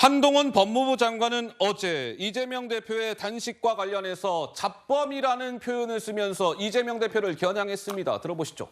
한동훈 법무부 장관은 어제 이재명 대표의 단식과 관련해서 잡범이라는 표현을 쓰면서 이재명 대표를 겨냥했습니다. 들어보시죠.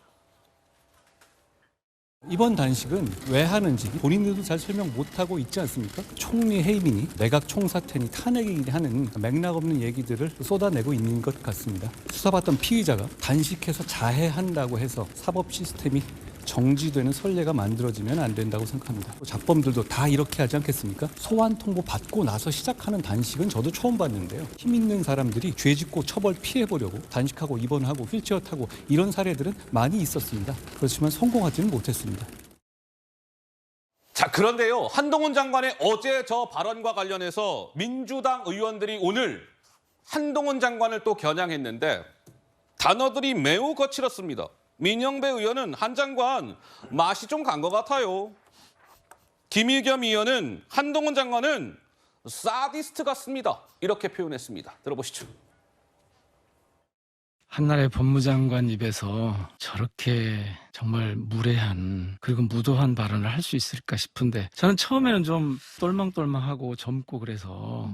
이번 단식은 왜 하는지 본인들도 잘 설명 못하고 있지 않습니까? 총리 해임이니 내각 총사퇴니 탄핵이니 하는 맥락 없는 얘기들을 쏟아내고 있는 것 같습니다. 수사받던 피의자가 단식해서 자해한다고 해서 사법 시스템이 정지되는 선례가 만들어지면 안 된다고 생각합니다. 잡범들도 다 이렇게 하지 않겠습니까? 소환 통보 받고 나서 시작하는 단식은 저도 처음 봤는데요. 힘 있는 사람들이 죄 짓고 처벌 피해 보려고 단식하고 입원하고 휠체어 타고 이런 사례들은 많이 있었습니다. 그렇지만 성공하지는 못했습니다. 자, 그런데요. 한동훈 장관의 어제 저 발언과 관련해서 민주당 의원들이 오늘 한동훈 장관을 또 겨냥했는데 단어들이 매우 거칠었습니다. 민영배 의원은 한 장관 맛이 좀 간 것 같아요. 김의겸 의원은 한동훈 장관은 사디스트 같습니다. 이렇게 표현했습니다. 들어보시죠. 한나라의 법무장관 입에서 저렇게 정말 무례한 그리고 무도한 발언을 할 수 있을까 싶은데 저는 처음에는 좀 똘망똘망하고 젊고 그래서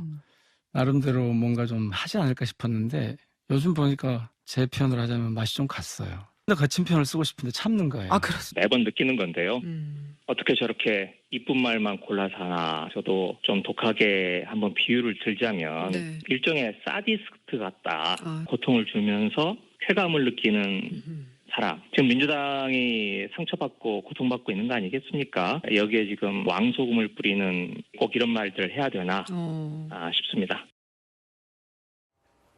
나름대로 뭔가 좀 하지 않을까 싶었는데 요즘 보니까 제 표현을 하자면 맛이 좀 갔어요. 근데 거친 표현을 쓰고 싶은데 참는 거예요. 아, 그렇습니다. 매번 느끼는 건데요. 음. 어떻게 저렇게 이쁜 말만 골라서 하나. 저도 좀 독하게 한번 비유를 들자면 네. 일종의 사디스트 같다. 아. 고통을 주면서 쾌감을 느끼는 음. 사람. 지금 민주당이 상처받고 고통받고 있는 거 아니겠습니까? 여기에 지금 왕소금을 뿌리는 꼭 이런 말들을 해야 되나 어. 아, 싶습니다.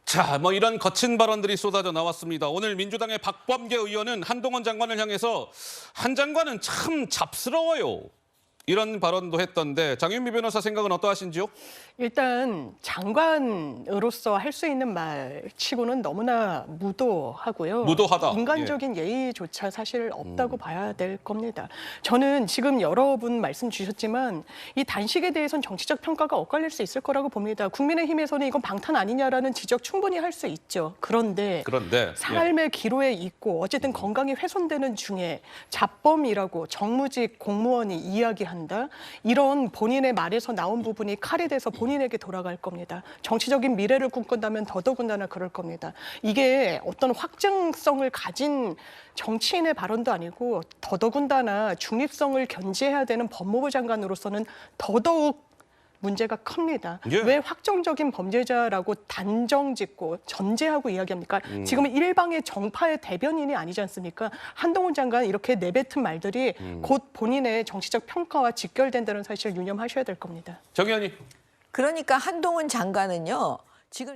자, 뭐 이런 거친 발언들이 쏟아져 나왔습니다. 오늘 민주당의 박범계 의원은 한동훈 장관을 향해서 한 장관은 참 잡스러워요. 이런 발언도 했던데 장윤미 변호사 생각은 어떠하신지요? 일단 장관으로서 할 수 있는 말 치고는 너무나 무도하고요. 무도하다. 인간적인 예 의조차 사실 없다고 봐야 될 겁니다. 저는 지금 여러분 말씀 주셨지만 이 단식에 대해서는 정치적 평가가 엇갈릴 수 있을 거라고 봅니다. 국민의힘에서는 이건 방탄 아니냐라는 지적 충분히 할 수 있죠. 그런데 그런데 예. 삶의 기로에 있고 어쨌든 건강이 훼손되는 중에 잡범이라고 정무직 공무원이 이야기 한다. 이런 본인의 말에서 나온 부분이 칼이 돼서 본인에게 돌아갈 겁니다. 정치적인 미래를 꿈꾼다면 더더군다나 그럴 겁니다. 이게 어떤 확증성을 가진 정치인의 발언도 아니고 더더군다나 중립성을 견지해야 되는 법무부 장관으로서는 더더욱 문제가 큽니다. 예. 왜 확정적인 범죄자라고 단정 짓고 전제하고 이야기합니까? 음. 지금은 일방의 정파의 대변인이 아니지 않습니까? 한동훈 장관 이렇게 내뱉은 말들이 음. 곧 본인의 정치적 평가와 직결된다는 사실을 유념하셔야 될 겁니다. 정 의원님. 그러니까 한동훈 장관은요. 지금